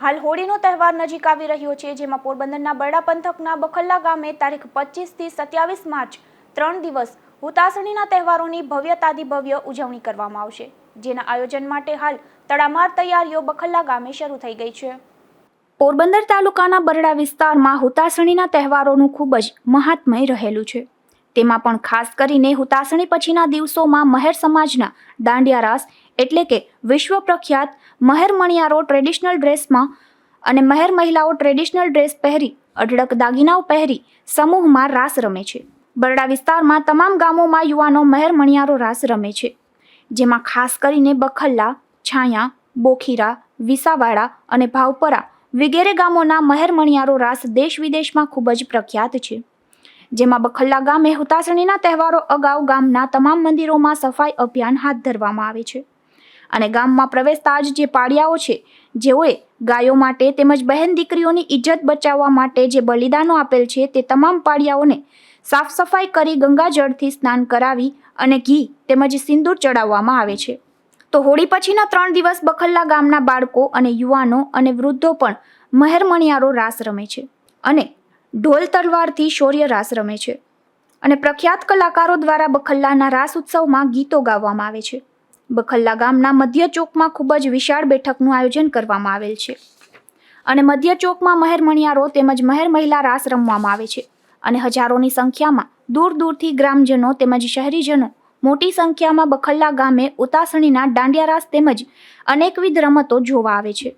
હાલ હોળીનો તહેવાર નજીક આવી રહ્યો છે, જેમાં પોરબંદરના બરડા પંથકના બખલ્લા ગામે તારીખ પચીસથી સત્યાવીસ માર્ચ ત્રણ દિવસ હુતાસણીના તહેવારોની ભવ્યતાથી ભવ્ય ઉજવણી કરવામાં આવશે. જેના આયોજન માટે હાલ તડામાર તૈયારીઓ બખલ્લા ગામે શરૂ થઈ ગઈ છે. પોરબંદર તાલુકાના બરડા વિસ્તારમાં હુતાસણીના તહેવારોનું ખૂબ જ મહાત્મય રહેલું છે. તેમાં પણ ખાસ કરીને હુતાસણી પછીના દિવસોમાં મહેર સમાજના દાંડિયા રાસ એટલે કે વિશ્વ પ્રખ્યાત મહેર મણિયારો ટ્રેડિશનલ ડ્રેસમાં અને મહેર મહિલાઓ ટ્રેડિશનલ ડ્રેસ પહેરી, અઢળક દાગીનાઓ પહેરી સમૂહમાં રાસ રમે છે. બરડા વિસ્તારમાં તમામ ગામોમાં યુવાનો મહેર મણિયારો રાસ રમે છે. જેમાં ખાસ કરીને બખલ્લા, છાયા, બોખીરા, વિસાવાડા અને ભાવપરા વગેરે ગામોના મહેર મણિયારો રાસ દેશ વિદેશમાં ખૂબ જ પ્રખ્યાત છે. જેમાં બખલ્લા ગામે હુતાસણીના તહેવારો અગાઉ ગામના તમામ મંદિરોમાં સફાઈ અભિયાન હાથ ધરવામાં આવે છે. અને ગામમાં પ્રવેશતા જ જે પાડિયાઓ છે, જેઓએ ગાયો માટે તેમજ બહેન દીકરીઓની ઇજ્જત બચાવવા માટે જે બલિદાનો આપેલ છે, તે તમામ પાડિયાઓને સાફ સફાઈ કરી ગંગાજળથી સ્નાન કરાવી અને ઘી તેમજ સિંદૂર ચડાવવામાં આવે છે. તો હોળી પછીના ત્રણ દિવસ બખલ્લા ગામના બાળકો અને યુવાનો અને વૃદ્ધો પણ મહેરમણિયારો રાસ રમે છે. અને ઢોલ તલવારથી શૌર્ય રાસ રમે છે અને પ્રખ્યાત કલાકારો દ્વારા બખલ્લાના રાસ ઉત્સવમાં ગીતો ગાવામાં આવે છે. બખલ્લા ગામના મધ્ય ચોકમાં ખૂબ જ વિશાળ બેઠકનું આયોજન કરવામાં આવેલ છે અને મધ્ય ચોકમાં મહેરમણિયારો તેમજ મહેર મહિલા રાસ રમવામાં આવે છે અને હજારોની સંખ્યામાં દૂર દૂરથી ગ્રામજનો તેમજ શહેરીજનો મોટી સંખ્યામાં બખલ્લા ગામે ઉતાસણીના દાંડિયા રાસ તેમજ અનેકવિધ રમતો જોવા આવે છે.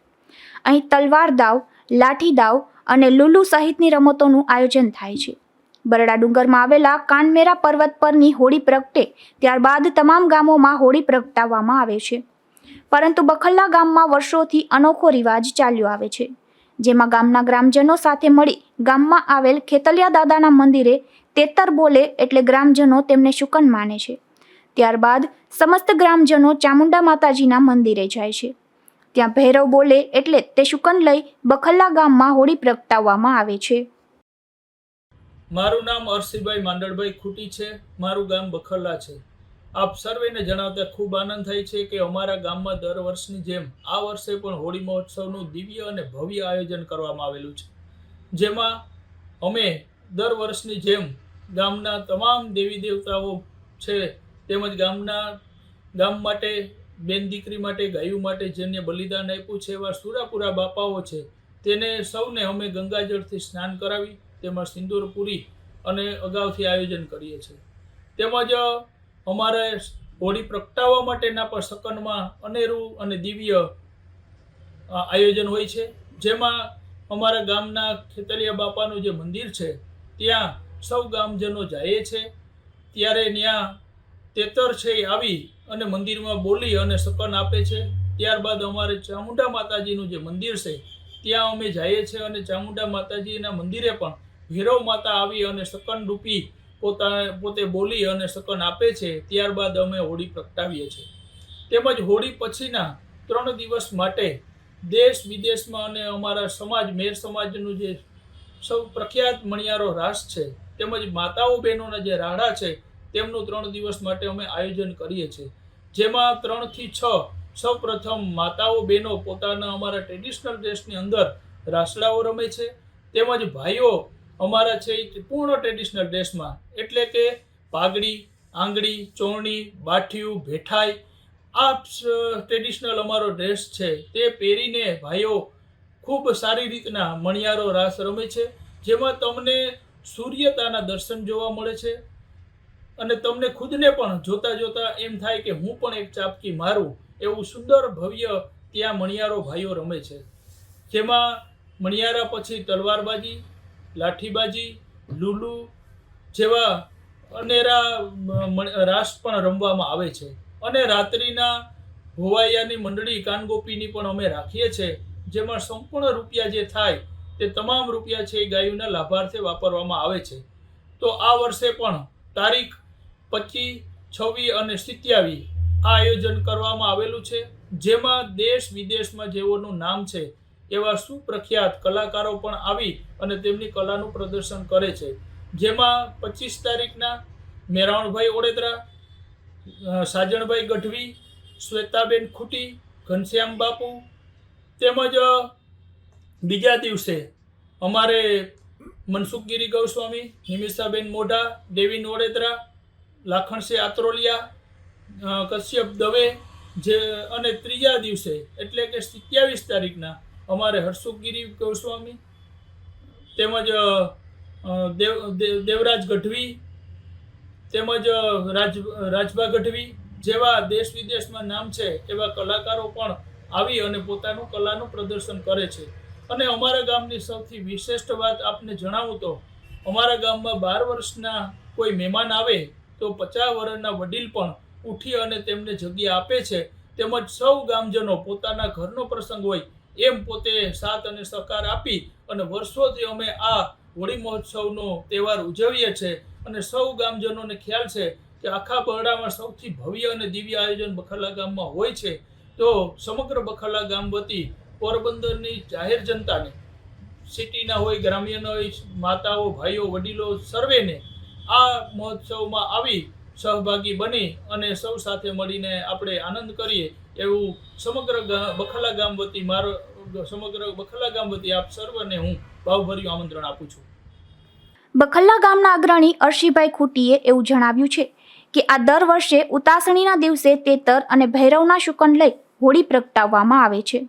અહીં તલવાર દાવ, લાઠી દાવ અને લુલુ સહિતની રમતોનું આયોજન થાય છે. બરડા ડુંગરમાં આવેલા કાનમેરા પર્વત પરની હોળી પ્રગટે ત્યારબાદ તમામ ગામોમાં હોળી પ્રગટાવવામાં આવે છે. પરંતુ બખલ્લા ગામમાં વર્ષોથી અનોખો રિવાજ ચાલ્યો આવે છે. જેમાં ગામના ગ્રામજનો સાથે મળી ગામમાં આવેલ ખેતલિયા દાદાના મંદિરે તેતર બોલે એટલે ગ્રામજનો તેમને શુકન માને છે. ત્યારબાદ સમસ્ત ગ્રામજનો ચામુંડા માતાજીના મંદિરે જાય છે. ત્યાં ભૈરવ બોલે એટલે તે શુકન લઈ બખલ્લા ગામમાં હોળી પ્રગટાવવામાં આવે છે. મારું નામ અરસીભાઈ માંડળભાઈ ખૂટી છે. મારું ગામ બખરલા છે. આપ સર્વેને જણાવતા ખૂબ આનંદ થાય છે કે અમારા ગામમાં દર વર્ષની જેમ આ વર્ષે પણ હોળી મહોત્સવનું દિવ્ય અને ભવ્ય આયોજન કરવામાં આવેલું છે. જેમાં અમે દર વર્ષની જેમ ગામના તમામ દેવી દેવતાઓ છે તેમજ ગામના, ગામ માટે બેન દીકરી માટે, ગાયું માટે જેને બલિદાન આપ્યું છે, એવા સુરાપુરા બાપાઓ છે, તેને સૌને અમે ગંગાજળથી સ્નાન કરાવી તેમાં સિંદૂર પૂરી અને અગાઉથી આયોજન કરીએ છીએ. તેમજ અમારે હોળી પ્રગટાવવા માટેના પણ સકનમાં અનેરું અને દિવ્ય આયોજન હોય છે. જેમાં અમારા ગામના ખેતલિયા બાપાનું જે મંદિર છે, ત્યાં સૌ ગામજનો જાય છે. ત્યારે ત્યાં તેતર છે એ આવી અને મંદિરમાં બોલી અને સકન આપે છે. ત્યારબાદ અમારે ચામુંડા માતાજીનું જે મંદિર છે, ત્યાં અમે જઈએ છીએ અને ચામુંડા માતાજીના મંદિરે પણ ભૈરવ માતા આવી અને સકન રૂપી પોતા, પોતે બોલી અને સકન આપે છે. ત્યારબાદ અમે હોળી પ્રગટાવીએ છીએ. તેમજ હોળી પછીના ત્રણ દિવસ માટે દેશ વિદેશમાં અને અમારા સમાજ, મેર સમાજનું જે સૌ પ્રખ્યાત મણિયારો રાસ છે, તેમજ માતાઓ બહેનોના જે રાડા છે તેમનું ત્રણ દિવસ માટે અમે આયોજન કરીએ છીએ. જેમાં ત્રણથી છ સૌ પ્રથમ માતાઓ બહેનો પોતાના અમારા ટ્રેડિશનલ ડ્રેસની અંદર રાસડાઓ રમે છે. તેમજ ભાઈઓ અમારા છે એ પૂર્ણ ટ્રેડિશનલ ડ્રેસમાં એટલે કે પાઘડી, આંગળી ચોરણી બાઠિયું, ભેઠાઈ આ ટ્રેડિશનલ અમારો ડ્રેસ છે. તે પહેરીને ભાઈઓ ખૂબ સારી રીતના મણિયારો રાસ રમે છે. જેમાં તમને સૂર્યતાના દર્શન જોવા મળે છે. અને તમને ખુદને પણ જોતા જોતા એમ થાય કે હું પણ એક ચાપકી મારું એવું સુંદર ભવ્ય ત્યાં મણિયારો ભાઈઓ રમે છે. જેમાં મણિયારા પછી તલવારબાજી, લાઠીબાજી, લુલુ જેવા અનેરા રાસ પણ રમવામાં આવે છે. અને રાત્રિના ભોવાયાની મંડળી કાનગોપીની પણ અમે રાખીએ છીએ જેમાં સંપૂર્ણ રૂપિયા જે થાય તે તમામ રૂપિયા છે એ ગાયોના લાભાર્થે વાપરવામાં આવે છે. તો આ વર્ષે પણ તારીખ પચીસ છવ્વીસ અને સિત્યાવીસ આ આયોજન કરવામાં આવેલું છે, જેમાં દેશ વિદેશમાં જેઓનું નામ છે, એવા સુપ્રખ્યાત કલાકારો પણ આવી અને તેમની કલાનું પ્રદર્શન કરે છે. જેમાં પચીસ તારીખના મેરાવણભાઈ ઓડેદરા સાજણભાઈ ગઢવી, શ્વેતાબેન ખૂટી, ઘનશ્યામ બાપુ તેમજ બીજા દિવસે અમારે મનસુખગીરી ગૌસ્વામી, નિમિષાબેન મોઢા દેવીન નોડેદરા લાખણસિંહ આત્રોલિયા કશ્યપ દવે, જે, અને ત્રીજા દિવસે, એટલે કે સત્યાવીસ તારીખના, અમારે હર્ષુખગીરી ગૌસ્વામી, તેમજ દેવ દેવ- દેવરાજ ગઢવી, તેમજ રાજ, રાજભા ગઢવી, જેવા દેશ વિદેશમાં નામ છે, એવા કલાકારો પણ આવી અને પોતાનું કલાનું પ્રદર્શન કરે છે. અને અમારા ગામની સૌથી વિશિષ્ટ વાત આપને જણાવું તો, અમારા ગામમાં બાર વર્ષના કોઈ મહેમાન આવે તો પચાસ વર્ષના વડીલ પણ ઉઠી અને તેમને જગ્યા આપે છે. તેમજ સૌ ગામજનો પોતાના ઘરનો પ્રસંગ હોય એમ પોતે સાથ અને સહકાર આપી અને વર્ષોથી અમે આ હોળી મહોત્સવનો તહેવાર ઉજવીએ છીએ અને સૌ ગામજનોને ખ્યાલ છે કે આખા બરડામાં સૌથી ભવ્ય અને દિવ્ય આયોજન બખલા ગામમાં હોય છે. તો સમગ્ર બખાલા ગામ વતી પોરબંદરની જાહેર જનતાને, સિટીના હોય, ગ્રામ્યના હોય, માતાઓ, ભાઈઓ, વડીલો, સર્વેને આ મહોત્સવમાં આવી સહભાગી બની અને સૌ સાથે મળીને આપણે આનંદ કરીએ એવું સમગ્ર બખલા ગામ વતી મારો, સમગ્ર બખલા ગામ વતી આપ સર્વને હું ભાવભર્યું આમંત્રણ આપું છું. બખલ્લા ગામના અગ્રણી અર્શીભાઈ ખૂટીએ એવું જણાવ્યું છે કે આ દર વર્ષે ઉતાસણીના દિવસે તેતર અને ભૈરવના શુકન લઈ હોળી પ્રગટાવવામાં આવે છે.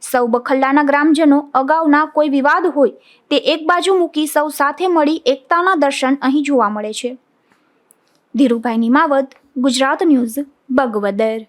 સૌ બખલ્લાના ગ્રામજનો અગાઉના કોઈ વિવાદ હોય તે એક બાજુ મૂકી સૌ સાથે મળી એકતાના દર્શન અહીં જોવા મળે છે. ધીરુભાઈ નિમાવત ગુજરાત ન્યૂઝ, બગવદર.